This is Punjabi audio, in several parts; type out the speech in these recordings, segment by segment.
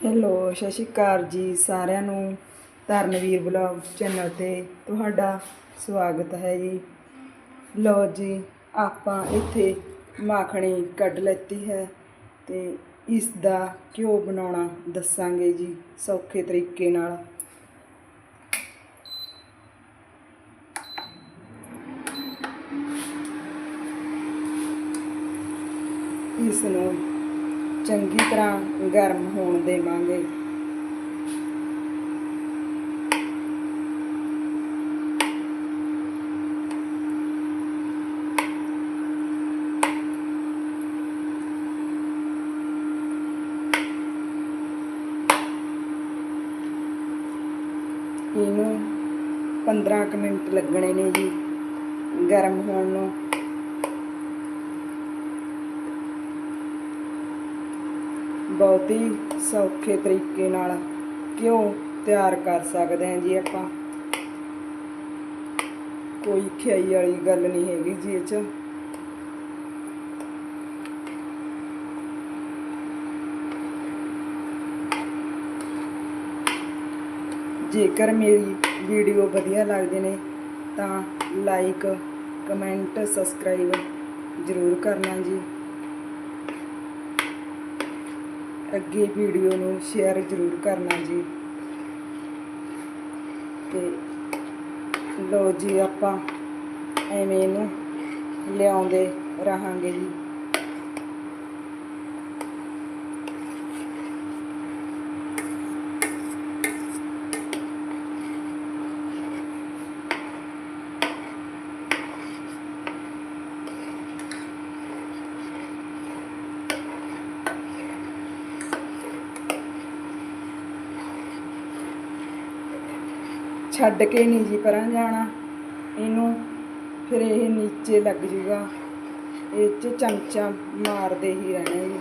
ਹੈਲੋ, ਸਤਿ ਸ਼੍ਰੀ ਅਕਾਲ ਜੀ ਸਾਰਿਆਂ ਨੂੰ। ਧਰਨਵੀਰ ਬਲੌਗ ਚੈਨਲ ਤੇ ਤੁਹਾਡਾ ਸਵਾਗਤ ਹੈ ਜੀ। ਲਓ ਜੀ, ਆਪਾਂ ਇੱਥੇ ਮਾਖਣੀ ਕੱਢ ਲੈਤੀ ਹੈ ਤੇ ਇਸ ਦਾ ਘਿਓ ਬਣਾਉਣਾ ਦੱਸਾਂਗੇ ਜੀ ਸੌਖੇ ਤਰੀਕੇ ਨਾਲ। ਇਸ ਨੂੰ ਚੰਗੀ ਤਰ੍ਹਾਂ ਗਰਮ ਹੋਣ ਦੇਵਾਂਗੇ। ਇਹਨੂੰ 15 ਕੁ ਮਿੰਟ ਲੱਗਣੇ ਨੇ ਜੀ, ਗਰਮ ਹੋਣ ਨੂੰ। ਬਹੁਤ ਹੀ ਸੌਖੇ ਤਰੀਕੇ ਨਾਲ ਘਿਓ ਤਿਆਰ ਕਰ ਸਕਦੇ ਹਾਂ ਜੀ ਆਪਾਂ? ਕੋਈ ਖਿਆਈ ਵਾਲੀ ਗੱਲ ਨਹੀਂ ਹੈਗੀ ਜੀ ਇਹ 'ਚ। ਜੇਕਰ ਮੇਰੀ ਵੀਡੀਓ ਵਧੀਆ ਲੱਗਦੇ ਨੇ, ਤਾਂ ਲਾਈਕ ਕਮੈਂਟ ਸਬਸਕ੍ਰਾਈਬ ਜ਼ਰੂਰ ਕਰਨਾ ਜੀ। ਅੱਗੇ ਵੀਡੀਓ ਨੂੰ ਸ਼ੇਅਰ ਜ਼ਰੂਰ ਕਰਨਾ ਜੀ। ਤੇ ਲੋ ਜੀ ਆਪਾਂ ਐਵੇਂ ਇਹਨੂੰ ਲਿਆਉਂਦੇ ਰਹਾਂਗੇ ਜੀ। ਛੱਡ ਕੇ ਨਹੀਂ ਜੀ ਪਰਾਂ ਜਾਣਾ। ਇਹਨੂੰ ਫਿਰ ਇਹ ਨੀਚੇ ਲੱਗ ਜੂਗਾ। ਇਹ 'ਚ ਚਮਚਾ ਮਾਰਦੇ ਹੀ ਰਹਿਣਾ ਜੀ।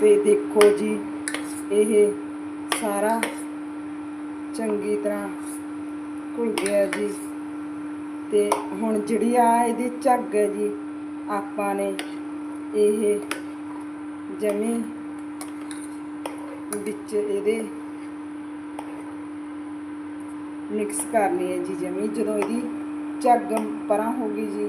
ਤੇ ਦੇਖੋ ਜੀ, ਇਹ ਸਾਰਾ ਚੰਗੀ ਤਰ੍ਹਾਂ ਘੁਲ ਗਿਆ ਜੀ। ਤੇ ਹੁਣ ਜਿਹੜੀ ਆ ਇਹਦੀ ਝੱਗ ਹੈ ਜੀ, ਆਪਾਂ ਨੇ ਇਹ ਜਮੀ ਵਿੱਚ ਇਹਦੇ ਮਿਕਸ ਕਰਨੀ ਹੈ ਜੀ ਜਮੀ। ਜਦੋਂ ਇਹਦੀ ਝੱਗ ਪਰਾਂ ਹੋ ਗਈ ਜੀ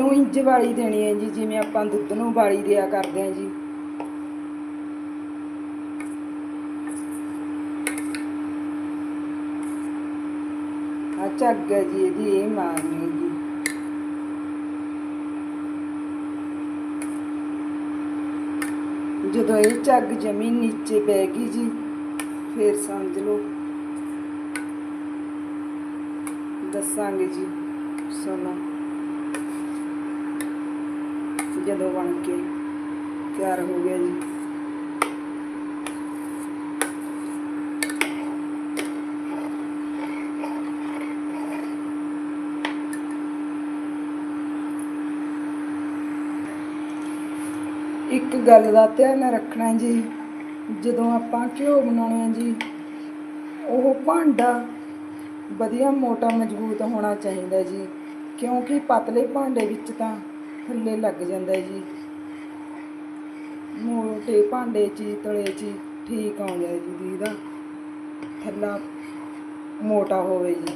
ਇਹਨੂੰ ਇੰਜ ਵਾਲੀ ਦੇਣੀ ਹੈ ਜੀ, ਜਿਵੇਂ ਆਪਾਂ ਦੁੱਧ ਨੂੰ ਵਾਲੀ ਦਿਆ ਕਰਦੇ ਹਾਂ ਜੀ। ਆ ਝੱਗ ਹੈ ਜੀ, ਇਹਦੀ ਇਹ ਮਾਰਨੀ ਜੀ। ਜਦੋਂ ਇਹ ਝੱਗ ਜ਼ਮੀਨ ਨੀਚੇ ਬਹਿ ਗਈ ਜੀ, ਫੇਰ ਸਮਝ ਲਓ। ਦੱਸਾਂਗੇ ਜੀ, ਸੁਣੋ। ਜਦੋਂ ਬਣ ਕੇ ਤਿਆਰ ਹੋ ਗਿਆ ਜੀ। ਇੱਕ ਗੱਲ ਦਾ ਧਿਆਨ ਰੱਖਣਾ ਜੀ, ਜਦੋਂ ਆਪਾਂ ਘਿਓ ਬਣਾਉਣੇ ਆ ਜੀ, ਉਹ ਭਾਂਡਾ ਵਧੀਆ ਮੋਟਾ ਮਜ਼ਬੂਤ ਹੋਣਾ ਚਾਹੀਦਾ ਜੀ, ਕਿਉਂਕਿ ਪਤਲੇ ਭਾਂਡੇ ਵਿੱਚ ਤਾਂ ਥੱਲੇ ਲੱਗ ਜਾਂਦਾ ਜੀ। ਮੋਟੇ ਭਾਂਡੇ 'ਚ ਹੀ, ਤਲੇ 'ਚ ਹੀ ਠੀਕ ਆਉਂਦਾ ਜੀ ਦੀਦਾ। ਥੱਲਾ ਮੋਟਾ ਹੋਵੇ ਜੀ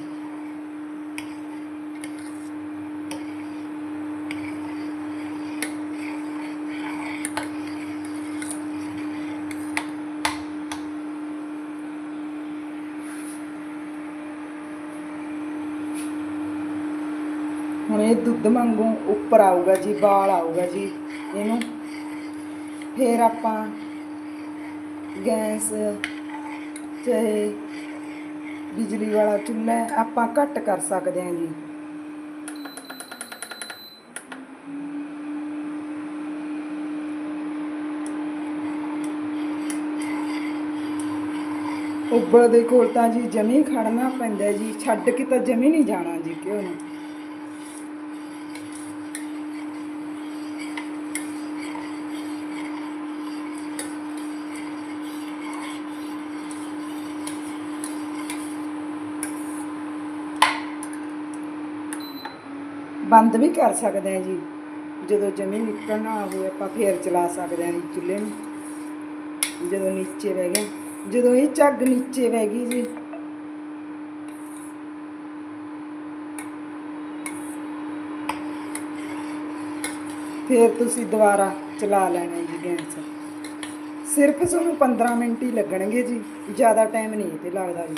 ਹੁਣ ਇਹ ਦੁੱਧ ਵਾਂਗੂ ਉੱਪਰ ਆਊਗਾ ਜੀ ਬਾਲ ਆਊਗਾ ਜੀ, ਇਹਨੂੰ ਫਿਰ ਆਪਾਂ ਗੈਸ ਚਾਹੇ ਬਿਜਲੀ ਵਾਲਾ ਚੁੱਲ੍ਹਾ ਆਪਾਂ ਘੱਟ ਕਰ ਸਕਦੇ ਹਾਂ ਜੀ। ਉੱਬਲ ਦੇ ਕੋਲ ਤਾਂ ਜੀ ਜਮੀ ਖੜਨਾ ਪੈਂਦਾ ਜੀ, ਛੱਡ ਕੇ ਤਾਂ ਜਮੀ ਨਹੀਂ ਜਾਣਾ ਜੀ ਕਿਉਂ ਨਾ ਬੰਦ ਵੀ ਕਰ ਸਕਦੇ ਹਾਂ ਜੀ। ਜਦੋਂ ਜਮੀ ਨਿਕਲਣਾ ਹੋਵੇ, ਆਪਾਂ ਫੇਰ ਚਲਾ ਸਕਦੇ ਹਾਂ ਜੀ ਚੁੱਲ੍ਹੇ ਨੂੰ। ਜਦੋਂ ਨੀਚੇ ਬਹਿ ਗਿਆ। ਜਦੋਂ ਇਹ ਝੱਗ ਨੀਚੇ ਬਹਿ ਗਈ ਜੀ। ਫਿਰ ਤੁਸੀਂ ਦੁਬਾਰਾ ਚਲਾ ਲੈਣਾ ਜੀ ਗੈਸ। ਸਿਰਫ ਤੁਹਾਨੂੰ 15 ਮਿੰਟ ਹੀ ਲੱਗਣਗੇ ਜੀ। ਜ਼ਿਆਦਾ ਟਾਈਮ ਨਹੀਂ ਤੇ ਲੱਗਦਾ ਜੀ।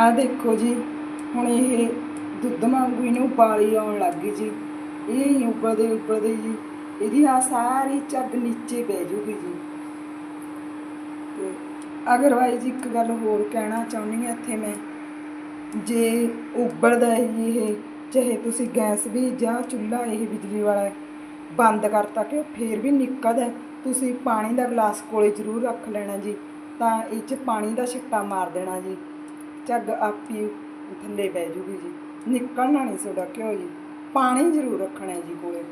ਆਹ ਦੇਖੋ ਜੀ, ਹੁਣ ਇਹ ਦੁੱਧ ਵਾਂਗੂ ਇਹਨੂੰ ਉਬਾਲੀ ਆਉਣ ਲੱਗ ਗਈ ਜੀ। ਇਹ ਹੀ ਉਬਲਦੇ ਉਬਲਦੇ ਜੀ, ਇਹਦੀ ਆ ਸਾਰੀ ਝੱਗ ਨੀਚੇ ਬਹਿ ਜੂਗੀ ਜੀ। ਤੇ ਅਗਰਵਾਈਜ਼ ਇੱਕ ਗੱਲ ਹੋਰ ਕਹਿਣਾ ਚਾਹੁੰਦੀ ਹਾਂ ਇੱਥੇ ਮੈਂ, ਜੇ ਉਬਲਦਾ ਹੈ ਜੀ ਇਹ, ਚਾਹੇ ਤੁਸੀਂ ਗੈਸ ਵੀ ਜਾਂ ਚੁੱਲ੍ਹਾ ਇਹ ਬਿਜਲੀ ਵਾਲਾ ਬੰਦ ਕਰਤਾ ਕਿ ਫੇਰ ਵੀ ਨਿਕਲਦਾ ਤੁਸੀਂ ਪਾਣੀ ਦਾ ਗਲਾਸ ਕੋਲੇ ਜ਼ਰੂਰ ਰੱਖ ਲੈਣਾ ਜੀ, ਤਾਂ ਇਹ 'ਚ ਪਾਣੀ ਦਾ ਛਿੱਟਾ ਮਾਰ ਦੇਣਾ ਜੀ। ਝੱਗ ਆਪੀ ਥੱਲੇ ਬਹਿ ਜੂਗੀ ਜੀ। ਨਿਕਲਣਾ ਨਹੀਂ ਤੁਹਾਡਾ ਘਿਓ ਜੀ? ਪਾਣੀ ਜ਼ਰੂਰ ਰੱਖਣਾ ਹੈ ਜੀ ਕੋਲੇ।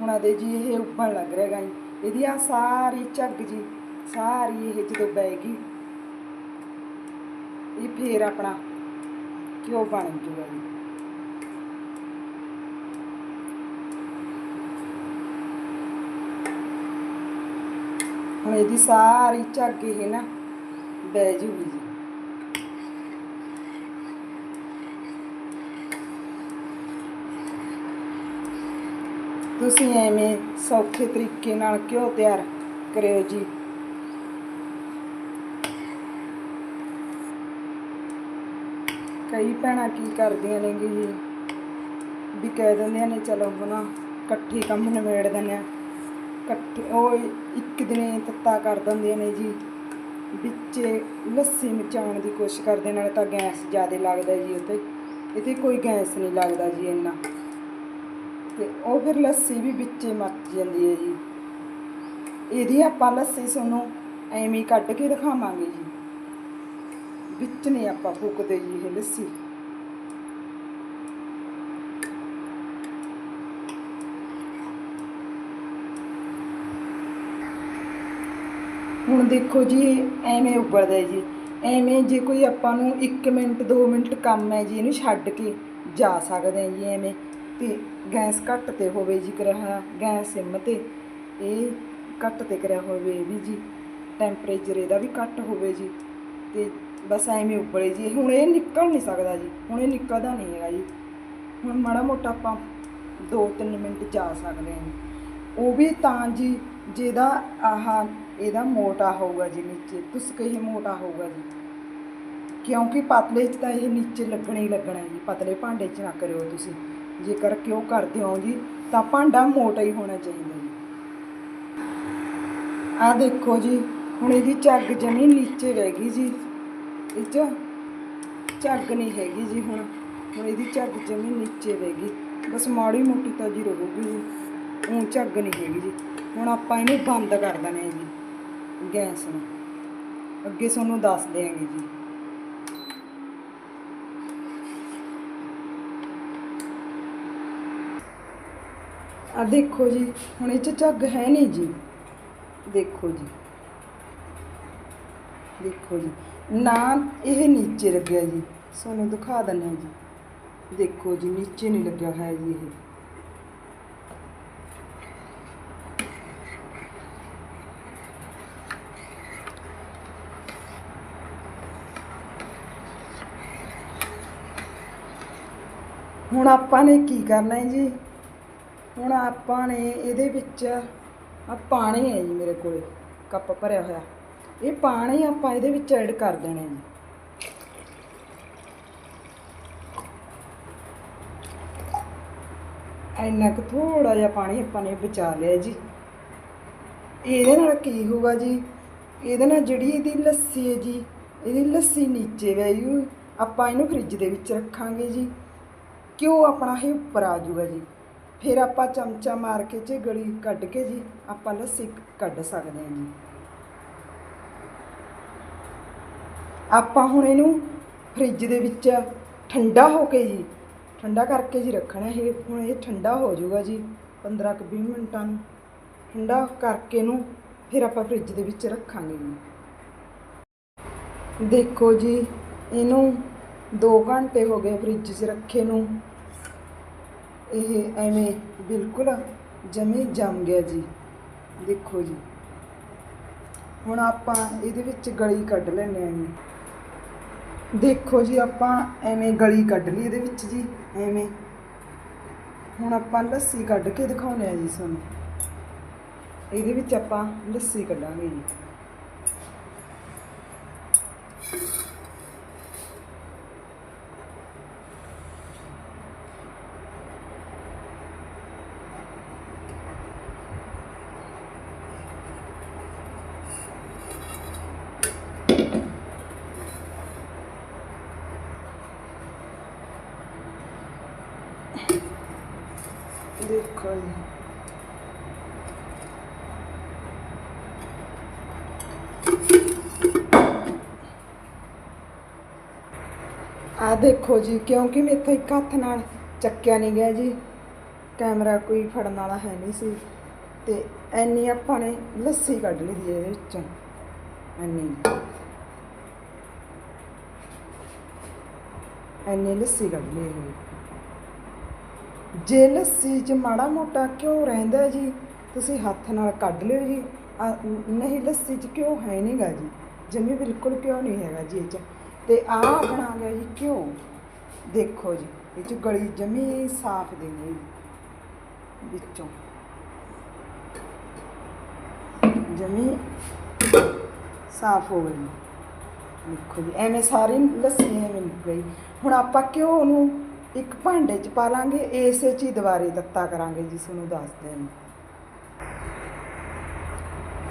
ਹੁਣ ਆਦੇ ਜੀ, ਇਹ ਉੱਭਣ ਲੱਗ ਰਿਹਾ ਜੀ। ਇਹਦੀ ਆ ਸਾਰੀ ਝੱਗ ਜੀ, ਸਾਰੀ ਇਹ ਜਦੋਂ ਬਹਿ ਗਈ, ਇਹ ਫੇਰ ਆਪਣਾ ਘਿਓ ਬਣ ਜੂਗਾ ਜੀ? ਹੁਣ ਇਹਦੀ ਸਾਰੀ ਝੱਗ ਇਹ ਨਾ ਬਹਿ ਜੂਗੀ ਜੀ। ਤੁਸੀਂ ਐਵੇਂ ਸੌਖੇ ਤਰੀਕੇ ਨਾਲ ਘਿਓ ਤਿਆਰ ਕਰਿਓ ਜੀ। ਕਈ ਭੈਣਾਂ ਕੀ ਕਰਦੀਆਂ ਨੇ ਜੀ? ਵੀ ਕਹਿ ਦਿੰਦੀਆਂ ਨੇ, ਚਲੋ ਬਣਾ, ਇਕੱਠੀ ਕੰਮ ਨਿਬੇੜ ਦਿੰਦੇ ਆ। ਇਕੱਠੇ, ਉਹ ਇੱਕ ਦਿਨੇ ਤੱਤਾ ਕਰ ਦਿੰਦੀਆਂ ਨੇ ਜੀ। ਵਿੱਚੇ ਲੱਸੀ ਮਚਾਉਣ ਦੀ ਕੋਸ਼ਿਸ਼ ਕਰਦੇ ਨਾਲ ਤਾਂ ਗੈਸ ਜ਼ਿਆਦਾ ਲੱਗਦਾ ਜੀ ਉੱਤੇ ਇਹਦੇ ਕੋਈ ਗੈਸ ਨਹੀਂ ਲੱਗਦਾ ਜੀ ਇੰਨਾ। ਤੇ ਉਹ ਫਿਰ ਲੱਸੀ ਵੀ ਵਿੱਚੇ ਮੱਚ ਜਾਂਦੀ ਹੈ ਜੀ। ਇਹਦੀ ਆਪਾਂ ਲੱਸੀ ਤੁਹਾਨੂੰ ਐਵੇਂ ਕੱਢ ਕੇ ਦਿਖਾਵਾਂਗੇ ਜੀ। ਵਿੱਚ ਨਹੀਂ ਆਪਾਂ ਫੂਕਦੇ ਜੀ ਇਹ ਲੱਸੀ। ਹੁਣ ਦੇਖੋ ਜੀ ਐਵੇਂ ਉਬਲਦਾ ਜੀ। ਐਵੇਂ ਜੇ ਕੋਈ ਆਪਾਂ ਨੂੰ 1 ਮਿੰਟ 2 ਮਿੰਟ ਕੰਮ ਹੈ ਜੀ, ਇਹਨੂੰ ਛੱਡ ਕੇ ਜਾ ਸਕਦੇ ਹਾਂ ਜੀ ਐਵੇਂ। ਤੇ ਗੈਸ ਘੱਟ ਤੇ ਹੋਵੇ ਜੀ ਕਰਿਆ, ਗੈਸ ਸਿਮ ਤੇ, ਇਹ ਘੱਟ ਤੇ ਕਰਿਆ ਹੋਵੇ ਇਹ ਵੀ ਜੀ, ਟੈਂਪਰੇਚਰ ਇਹਦਾ ਵੀ ਘੱਟ ਹੋਵੇ ਜੀ, ਤੇ ਬਸ ਐਵੇਂ ਉਬਲੇ ਜੀ, ਹੁਣ ਇਹ ਨਿਕਲ ਨਹੀਂ ਸਕਦਾ ਜੀ, ਹੁਣ ਇਹ ਨਿਕਲਦਾ ਨਹੀਂ ਹੈਗਾ ਜੀ, ਹੁਣ ਮਾੜਾ ਮੋਟਾ ਆਪਾਂ 2-3 ਮਿੰਟ ਜਾ ਸਕਦੇ ਹਾਂ ਜੀ, ਉਹ ਵੀ ਤਾਂ ਜੀ ਜਿਹਦਾ ਆਹ ਇਹਦਾ ਮੋਟਾ ਹੋਊਗਾ ਜੀ ਨੀਚੇ ਤੁਸਕ ਇਹ ਮੋਟਾ ਹੋਊਗਾ ਜੀ, ਕਿਉਂਕਿ ਪਤਲੇ 'ਚ ਤਾਂ ਇਹ ਨੀਚੇ ਲੱਗਣਾ ਹੀ ਲੱਗਣਾ ਜੀ, ਪਤਲੇ ਭਾਂਡੇ 'ਚ ਨਾ ਕਰਿਓ ਤੁਸੀਂ। ਜੇਕਰ ਕਿਉਂ ਕਰਦੇ ਹੋ ਜੀ, ਤਾਂ ਭਾਂਡਾ ਮੋਟਾ ਹੀ ਹੋਣਾ ਚਾਹੀਦਾ ਜੀ। ਆ ਦੇਖੋ ਜੀ, ਹੁਣ ਇਹਦੀ ਝੱਗ ਜਮੀ ਨੀਚੇ ਰਹਿ ਗਈ ਜੀ। ਇਹ 'ਚ ਝੱਗ ਨਹੀਂ ਹੈਗੀ ਜੀ ਹੁਣ। ਹੁਣ ਇਹਦੀ ਝੱਗ ਜਮੀ ਨੀਚੇ ਰਹੇਗੀ ਬਸ ਮਾੜੀ ਮੋਟੀ ਤਾਂ ਜੀ ਰਹੂਗੀ ਜੀ। ਹੁਣ ਝੱਗ ਨਹੀਂ ਹੈਗੀ ਜੀ। ਹੁਣ ਆਪਾਂ ਇਹਨੂੰ ਬੰਦ ਕਰ ਦੇਣਾ ਜੀ। ਗੈਸ ਨੂੰ। ਅੱਗੇ ਤੁਹਾਨੂੰ ਦੱਸ ਦਿਆਂਗੇ ਜੀ। ਆ ਦੇਖੋ ਜੀ, ਹੁਣ ਇਹ ਚ ਝੱਗ ਹੈ ਨਹੀਂ ਜੀ। ਦੇਖੋ ਜੀ। ਦੇਖੋ ਜੀ। ਨਾ ਇਹ ਨੀਚੇ ਲੱਗਿਆ ਜੀ। ਤੁਹਾਨੂੰ ਦਿਖਾ ਦਿੰਦਾ ਜੀ। ਦੇਖੋ ਜੀ, ਨੀਚੇ ਨਹੀਂ ਲੱਗਿਆ ਹੈ ਜੀ ਇਹ। ਹੁਣ ਆਪਾਂ ਨੇ ਕੀ ਕਰਨਾ ਹੈ ਜੀ? ਹੁਣ ਆਪਾਂ ਨੇ ਇਹਦੇ ਵਿੱਚ ਆ ਪਾਣੀ ਹੈ ਜੀ ਮੇਰੇ ਕੋਲ, ਕੱਪ ਭਰਿਆ ਹੋਇਆ। ਇਹ ਪਾਣੀ ਆਪਾਂ ਇਹਦੇ ਵਿੱਚ ਐਡ ਕਰ ਦੇਣਾ ਜੀ। ਇੰਨਾ ਕੁ ਥੋੜਾ ਜਿਹਾ ਪਾਣੀ ਆਪਾਂ ਨੇ ਬਚਾ ਲਿਆ ਜੀ। ਇਹਦੇ ਨਾਲ ਕੀ ਹੋਊਗਾ ਜੀ? ਇਹਦੇ ਨਾਲ ਜਿਹੜੀ ਇਹਦੀ ਲੱਸੀ ਹੈ ਜੀ, ਇਹਦੀ ਲੱਸੀ ਨੀਚੇ ਵੈਯੂ ਆਪਾਂ ਇਹਨੂੰ ਫ੍ਰਿਜ ਦੇ ਵਿੱਚ ਰੱਖਾਂਗੇ ਜੀ। ਕਿਉਂ ਆਪਣਾ ਇਹ ਉੱਪਰ ਆ ਜਾਊਗਾ ਜੀ। ਫਿਰ ਆਪਾਂ ਚਮਚਾ ਮਾਰ ਕੇ ਜੇ ਗਲੀ ਕੱਢ ਕੇ ਜੀ, ਆਪਾਂ ਲੱਸੀ ਕੱਢ ਸਕਦੇ ਹਾਂ ਜੀ। ਆਪਾਂ ਹੁਣ ਇਹਨੂੰ ਫ੍ਰਿਜ ਦੇ ਵਿੱਚ ਠੰਡਾ ਹੋ ਕੇ ਜੀ, ਠੰਡਾ ਕਰਕੇ ਜੀ ਰੱਖਣਾ, ਇਹ ਹੁਣ ਇਹ ਠੰਡਾ ਹੋ ਜਾਊਗਾ ਜੀ 15 ਕੁ 20 ਮਿੰਟਾਂ ਨੂੰ। ਠੰਡਾ ਕਰਕੇ ਨੂੰ ਫਿਰ ਆਪਾਂ ਫ੍ਰਿਜ ਦੇ ਵਿੱਚ ਰੱਖਾਂਗੇ ਜੀ। ਦੇਖੋ ਜੀ, ਇਹਨੂੰ 2 ਘੰਟੇ ਹੋ ਗਏ ਫ੍ਰਿਜ 'ਚ ਰੱਖੇ ਨੂੰ। ਇਹ ਐਵੇਂ ਬਿਲਕੁਲ ਜਮੀ ਜੰਮ ਗਿਆ ਜੀ। ਦੇਖੋ ਜੀ। ਹੁਣ ਆਪਾਂ ਇਹਦੇ ਵਿੱਚ ਗਲੀ ਕੱਢ ਲੈਣੇ ਆ ਜੀ। ਦੇਖੋ ਜੀ, ਆਪਾਂ ਐਵੇਂ ਗਲੀ ਕੱਢ ਲਈ ਇਹਦੇ ਵਿੱਚ ਜੀ, ਐਵੇਂ। ਹੁਣ ਆਪਾਂ ਲੱਸੀ ਕੱਢ ਕੇ ਦਿਖਾਉਣੇ ਆ ਜੀ ਤੁਹਾਨੂੰ। ਇਹਦੇ ਵਿੱਚ ਆਪਾਂ ਲੱਸੀ ਕੱਢਾਂਗੇ ਜੀ। ਦੇਖੋ ਜੀ। ਆ ਦੇਖੋ ਜੀ, ਕਿਉਂਕਿ ਮੇਥੋਂ ਇੱਕ ਹੱਥ ਨਾਲ ਚੱਕਿਆ ਨਹੀਂ ਗਿਆ ਜੀ। ਕੈਮਰਾ ਕੋਈ ਫੜਨ ਵਾਲਾ ਹੈ ਨਹੀਂ ਸੀ। ਤੇ ਐਨੀ ਆਪਾਂ ਨੇ ਲੱਸੀ ਕੱਢ ਲਈ ਦੀ ਇਹਦੇ ਵਿੱਚੋਂ। ਐਨੀ ਐਨੀ ਲੱਸੀ ਕੱਢ ਲਈ ਇਹਦੇ ਵਿੱਚ। ਜੇ ਲੱਸੀ 'ਚ ਮਾੜਾ ਮੋਟਾ ਘਿਓ ਰਹਿੰਦਾ ਜੀ, ਤੁਸੀਂ ਹੱਥ ਨਾਲ ਕੱਢ ਲਿਓ ਜੀ। ਨਹੀਂ, ਲੱਸੀ 'ਚ ਘਿਓ ਹੈ ਨਹੀਂਗਾ ਜੀ। ਜਮੀ ਬਿਲਕੁਲ ਘਿਓ ਨਹੀਂ ਹੈਗਾ ਜੀ ਇਹ 'ਚ। ਤੇ ਆ ਬਣਾ ਗਿਆ ਜੀ ਘਿਓ। ਦੇਖੋ ਜੀ, ਇਹ 'ਚ ਗਲੀ ਜਮੀ ਸਾਫ਼ ਦੇ ਗਈ ਵਿੱਚੋਂ। ਜਮੀ ਸਾਫ਼ ਹੋ ਗਈ। ਦੇਖੋ ਜੀ, ਐਵੇਂ ਸਾਰੀ ਲੱਸੀ ਐਵੇਂ ਨਿਕਲ ਗਈ ਹੁਣ ਆਪਾਂ ਘਿਓ ਨੂੰ ਇੱਕ ਭਾਂਡੇ 'ਚ ਪਾ ਲਾਂਗੇ, ਇਸੇ 'ਚ ਹੀ ਦੁਬਾਰੇ ਤੱਤਾ ਕਰਾਂਗੇ ਜੀ ਤੁਹਾਨੂੰ ਦੱਸਦੇ ਹਾਂ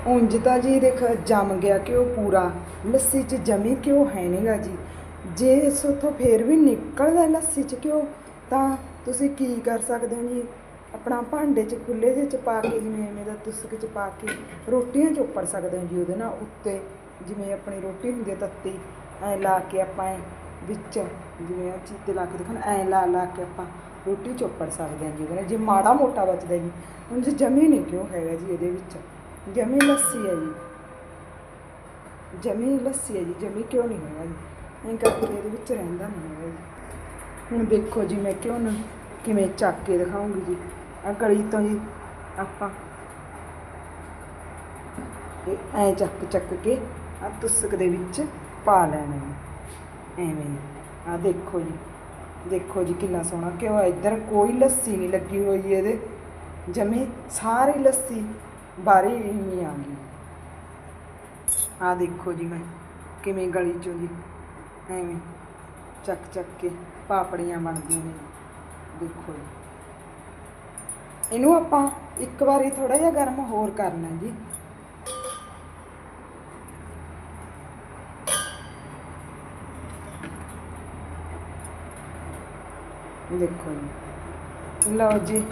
ਉਂਝ ਤਾਂ ਜੀ ਦੇਖ, ਜੰਮ ਗਿਆ ਘਿਓ ਪੂਰਾ। ਲੱਸੀ 'ਚ ਜਮੀ ਘਿਓ ਹੈ ਨਹੀਂਗਾ ਜੀ। ਜੇ ਇਸ ਉੱਥੋਂ ਫੇਰ ਵੀ ਨਿਕਲਦਾ ਲੱਸੀ 'ਚ ਘਿਓ, ਤਾਂ ਤੁਸੀਂ ਕੀ ਕਰ ਸਕਦੇ ਹੋ ਜੀ? ਆਪਣਾ ਭਾਂਡੇ 'ਚ ਖੁੱਲੇ ਜਿਹੇ 'ਚ ਪਾ ਕੇ, ਜਿਵੇਂ ਐਵੇਂ ਦਾ ਤੁਸਕ 'ਚ ਪਾ ਕੇ ਰੋਟੀਆਂ ਚੋਪੜ ਸਕਦੇ ਹੋ ਜੀ ਉਹਦੇ ਨਾਲ ਉੱਤੇ, ਜਿਵੇਂ ਆਪਣੀ ਰੋਟੀ ਹੁੰਦੀ ਹੈ ਤੱਤੀ, ਐ ਲਾ ਕੇ ਆਪਾਂ ਵਿੱਚ ਜਿਵੇਂ ਉਹ ਚੀਤੇ ਲਾ ਕੇ ਦਿਖਣ, ਐ ਲਾ ਲਾ ਕੇ ਆਪਾਂ ਰੋਟੀ ਚੋਪੜ ਸਕਦੇ ਹਾਂ ਜੀ ਉਹਦੇ ਨਾਲ। ਜੇ ਮਾੜਾ ਮੋਟਾ ਬਚਦਾ ਜੀ, ਹੁਣ ਜੀ ਜਮੀ ਨਹੀਂ ਕਿਉਂ ਹੈਗਾ ਜੀ ਇਹਦੇ ਵਿੱਚ। ਜਮੀ ਲੱਸੀ ਹੈ ਜੀ। ਜਮੀ ਲੱਸੀ ਹੈ ਜੀ, ਜਮੀ ਕਿਉਂ ਨਹੀਂ ਹੈਗਾ ਜੀ? ਐਂ ਕਰਕੇ ਇਹਦੇ ਵਿੱਚ ਰਹਿੰਦਾ ਨਹੀਂ ਹੈਗਾ ਜੀ। ਹੁਣ ਦੇਖੋ ਜੀ ਮੈਂ ਕਿਉਂ ਨਾ ਕਿਵੇਂ ਚੱਕ ਕੇ ਦਿਖਾਉਂਗੀ ਜੀ। ਆ ਗਲੀ ਤੋਂ ਜੀ ਆਪਾਂ ਇਹ ਐ ਚੱਕ ਚੱਕ ਕੇ ਆ ਤੁਸਕ ਦੇ ਵਿੱਚ ਪਾ ਲੈਣਾ ਹੈ ਐਵੇਂ ਆਹ ਦੇਖੋ ਜੀ ਦੇਖੋ ਜੀ ਕਿੰਨਾ ਸੋਹਣਾ ਘਿਓ ਇੱਧਰ ਕੋਈ ਲੱਸੀ ਨਹੀਂ ਲੱਗੀ ਹੋਈ ਇਹਦੇ। ਜਮੀ ਸਾਰੀ ਲੱਸੀ ਬਾਰੀ ਹੀ ਆ ਗਈ। ਆਹ ਦੇਖੋ ਜੀ ਮੈਂ ਕਿਵੇਂ ਗਲੀ ਚੋਂ ਜੀ ਐਵੇਂ ਚੱਕ ਚੱਕ ਕੇ ਪਾਪੜੀਆਂ ਬਣਦੀਆਂ ਨੇ। ਦੇਖੋ ਜੀ। ਇਹਨੂੰ ਆਪਾਂ ਇੱਕ ਵਾਰੀ ਥੋੜਾ ਜਿਹਾ ਗਰਮ ਹੋਰ ਕਰਨਾ ਜੀ। ਦੇਖੋ ਜੀ। ਲਓ ਜੀ।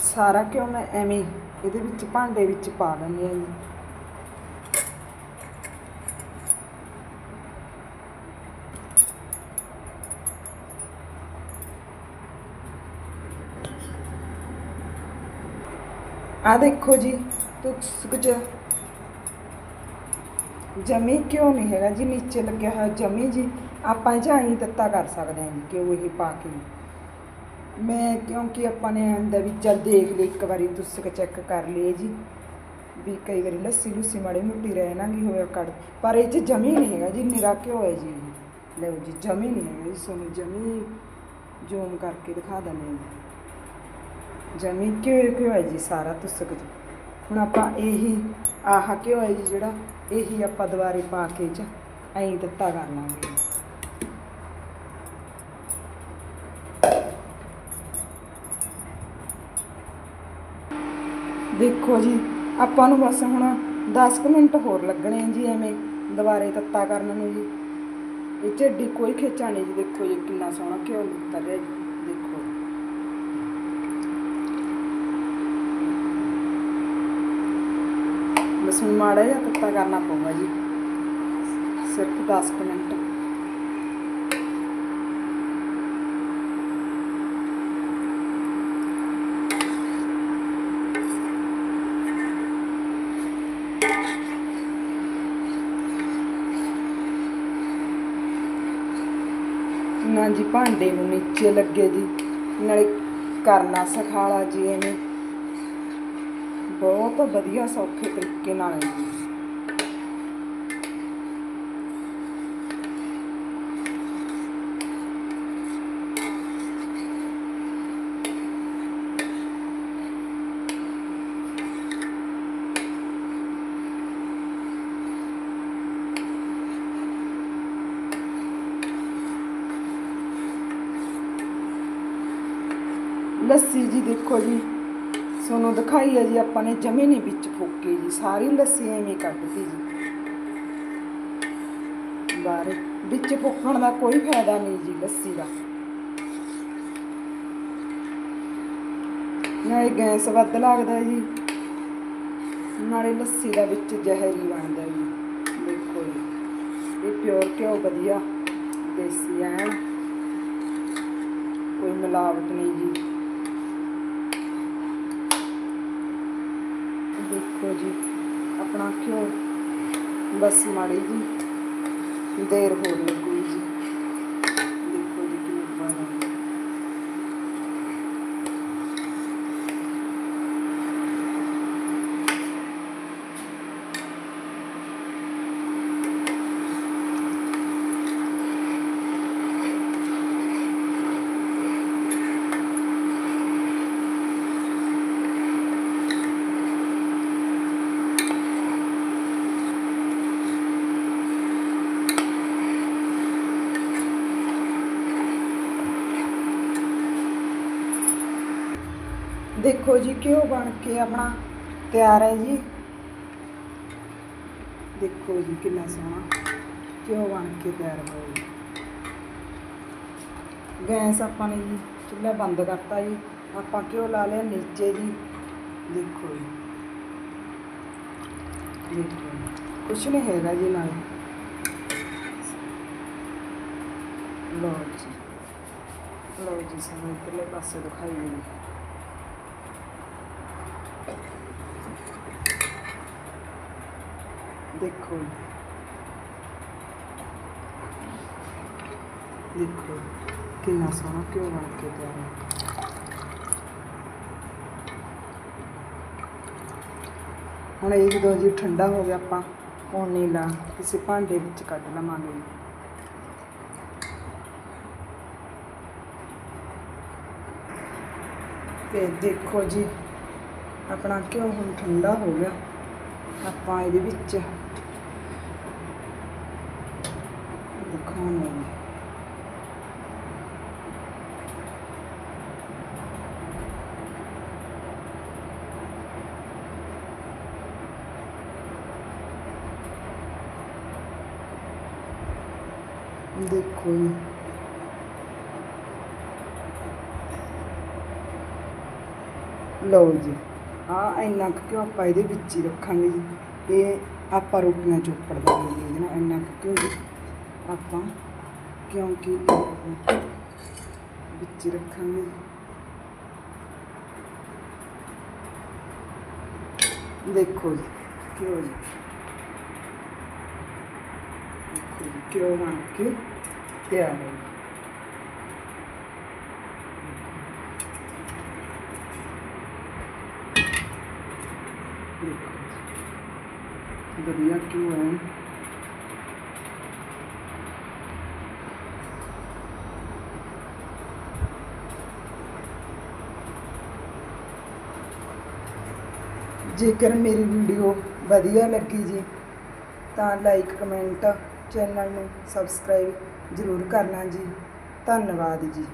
ਸਾਰਾ ਕਿਉਂ ਮੈਂ ਐਵੇਂ ਇਹਦੇ ਵਿੱਚ ਭਾਂਡੇ ਵਿੱਚ ਪਾ ਦਿੰਦੀ ਹਾਂ ਜੀ। ਆ ਦੇਖੋ ਜੀ, ਤੁਸ ਕੁਝ ਜਮੀ ਕਿਉਂ ਨਹੀਂ ਹੈਗਾ ਜੀ, ਨੀਚੇ ਲੱਗਿਆ ਹੋਇਆ ਜਮੀ ਜੀ। ਆਪਾਂ ਇਹ 'ਚ ਅਸੀਂ ਤੱਤਾ ਕਰ ਸਕਦੇ ਹਾਂ ਜੀ ਘਿਓ ਉਹ ਇਹ ਪਾ ਕੇ। ਮੈਂ ਕਿਉਂਕਿ ਆਪਾਂ ਨੇ ਹੁੰਦਾ ਵੀ ਚੱਲ ਦੇਖ ਲਈ ਇੱਕ ਵਾਰੀ ਤੁਸੀਂ ਚੈੱਕ ਕਰ ਲਈਏ ਜੀ। ਵੀ ਕਈ ਵਾਰੀ ਲੱਸੀ ਲੁੱਸੀ ਮਾੜੀ ਮੋਟੀ ਰਹਿ ਨਾਂਗੀ ਹੋਇਆ ਕੱਢ ਪਰ ਇਹ ਚ ਜਮੀ ਨਹੀਂ ਹੈਗਾ ਜੀ, ਨਿਰਾ ਘਿਓ ਹੈ ਜੀ। ਲਓ ਜੀ, ਜਮੀ ਨਹੀਂ ਹੈਗਾ ਜੀ, ਤੁਹਾਨੂੰ ਜਮੀ ਜ਼ੂਮ ਕਰਕੇ ਦਿਖਾ ਦਿੰਦੇ ਹਾਂ। ਜਮੀ ਘਿਓ ਘਿਓ ਹੈ ਜੀ ਸਾਰਾ ਤੁਸਕ ਜੀ ਹੁਣ ਆਪਾਂ ਇਹੀ, ਆਹ ਘਿਓ ਹੈ ਜੀ ਜਿਹੜਾ, ਇਹੀ ਆਪਾਂ ਦੁਬਾਰੇ ਪਾ ਕੇ ਚ ਐਂ ਦਿੱਤਾ ਕਰ ਲਾਂਗੇ। ਦੇਖੋ ਜੀ, ਆਪਾਂ ਨੂੰ ਬਸ ਹੁਣ 10 ਕੁ ਮਿੰਟ ਹੋਰ ਲੱਗਣੇ ਜੀ ਐਵੇਂ ਦੁਬਾਰੇ ਤੱਤਾ ਕਰਨ ਨੂੰ ਜੀ। ਇਹ ਝੱਡੀ ਕੋਈ ਖੇਚਾ ਨਹੀਂ ਜੀ, ਦੇਖੋ ਜੀ ਕਿੰਨਾ ਸੋਹਣਾ ਘਿਓ ਨਿਕਲ ਰਿਹਾ ਜੀ, ਦੇਖੋ। ਬਸ ਮਾੜਾ ਜਿਹਾ ਤੱਤਾ ਕਰਨਾ ਪਊਗਾ ਜੀ। ਸਿਰਫ 10 ਕੁ ਮਿੰਟ। ਜੀ ਭਾਂਡੇ ਨੂੰ ਨੀਚੇ ਲੱਗੇ ਜੀ। ਨਾਲੇ ਕਰਨਾ ਸਿਖਾਲਾ ਜੀ ਇਹਨੇ। ਬਹੁਤ ਵਧੀਆ ਸੌਖੇ ਤਰੀਕੇ ਨਾਲ ਜੀ। ਲੱਸੀ ਜੀ ਦੇਖੋ ਜੀ। ਤੁਹਾਨੂੰ ਦਿਖਾਈ ਹੈ ਜੀ, ਆਪਾਂ ਨੇ ਜਮੇ ਨਹੀਂ ਵਿੱਚ ਫੋਕੀ ਜੀ। ਸਾਰੀ ਲੱਸੀ ਐਵੇਂ ਕੱਢਤੀ ਜੀ। ਬਾਹਰ ਵਿੱਚ ਫੋਕਣ ਦਾ ਕੋਈ ਫਾਇਦਾ ਨਹੀਂ ਜੀ ਲੱਸੀ ਦਾ। ਨਾਲੇ ਗੈਸ ਵੱਧ ਲੱਗਦਾ ਜੀ। ਨਾਲੇ ਲੱਸੀ ਦਾ ਵਿੱਚ ਜ਼ਹਿਰ ਹੀ ਬਣਦਾ ਜੀ। ਦੇਖੋ ਜੀ। ਇਹ ਪਿਓਰ ਘਿਓ ਵਧੀਆ। ਦੇਸੀ ਐਨ ਕੋਈ ਮਿਲਾਵਟ ਨਹੀਂ ਜੀ। ਆਪਣਾ ਘਿਓ ਬਸ ਮਾੜੀ ਜੀ ਦੇਰ ਹੋਰ ਲੱਗੂ ਦੇਖੋ ਜੀ ਘਿਓ ਬਣ ਕੇ ਆਪਣਾ ਤਿਆਰ ਹੈ ਜੀ? ਦੇਖੋ ਜੀ ਕਿੰਨਾ ਸੋਹਣਾ ਘਿਓ ਬਣ ਕੇ ਤਿਆਰ ਹੋਇਆ ਜੀ ਗੈਸ ਆਪਾਂ ਨੇ ਜੀ ਚੁੱਲ੍ਹਾ ਬੰਦ ਕਰਤਾ ਜੀ। ਆਪਾਂ ਘਿਓ ਲਾ ਲਿਆ? ਨੀਚੇ ਜੀ। ਦੇਖੋ ਜੀ। ਦੇਖੋ ਜੀ। ਕੁਛ ਨਹੀਂ ਹੈਗਾ ਜੀ ਨਾਲ। ਲਓ ਜੀ। ਲਓ ਜੀ, ਸਾਨੂੰ ਇੱਧਰਲੇ ਪਾਸੇ ਦਿਖਾਈ ਜੀ ਦੇਖੋ ਦੇਖੋ ਕਿੰਨਾ ਸੋਹਣਾ ਘਿਓ ਬਣ ਕੇ ਤਿਆਰ ਹੈ। ਹੁਣ ਇਹ ਜਦੋਂ ਜੀ ਠੰਡਾ ਹੋ ਗਿਆ ਆਪਾਂ ਹੁਣ ਨਹੀਂ ਲਾ, ਕਿਸੇ ਭਾਂਡੇ ਵਿੱਚ ਕੱਢ ਲਵਾਂਗੇ। ਤੇ ਦੇਖੋ ਜੀ, ਆਪਣਾ ਘਿਓ ਹੁਣ ਠੰਡਾ ਹੋ ਗਿਆ। ਆਪਾਂ ਇਹਦੇ ਵਿੱਚ ਦੇਖੋ ਜੀ। ਲਓ ਜੀ ਆ ਇੰਨਾ ਕਿਉਂ ਆਪਾਂ ਇਹਦੇ ਵਿੱਚ ਹੀ ਰੱਖਾਂਗੇ ਜੀ? ਇਹ ਆਪਾਂ ਰੋਟੀਆਂ ਚੋਪੜ ਦਾਂਗੇ ਇਹਦੇ ਨਾਲ ਇੰਨਾ ਕਿਉਂ ਆਪਾਂ ਕਿਉਂਕਿ ਵਿੱਚ ਰੱਖਾਂਗੇ। ਦੇਖੋ ਜੀ, ਕਿਉਂ ਜੀ? ਦੇਖੋ ਜੀ, ਘਿਓ ਬਣ ਕੇ ਤਿਆਰ ਹੈ ਜੇਕਰ ਮੇਰੀ ਵੀਡੀਓ ਵਧੀਆ ਲੱਗੀ ਜੀ ਤਾਂ ਲਾਈਕ ਕਮੈਂਟ ਚੈਨਲ ਨੂੰ ਸਬਸਕ੍ਰਾਈਬ ਜ਼ਰੂਰ ਕਰਨਾ ਜੀ। ਧੰਨਵਾਦ ਜੀ।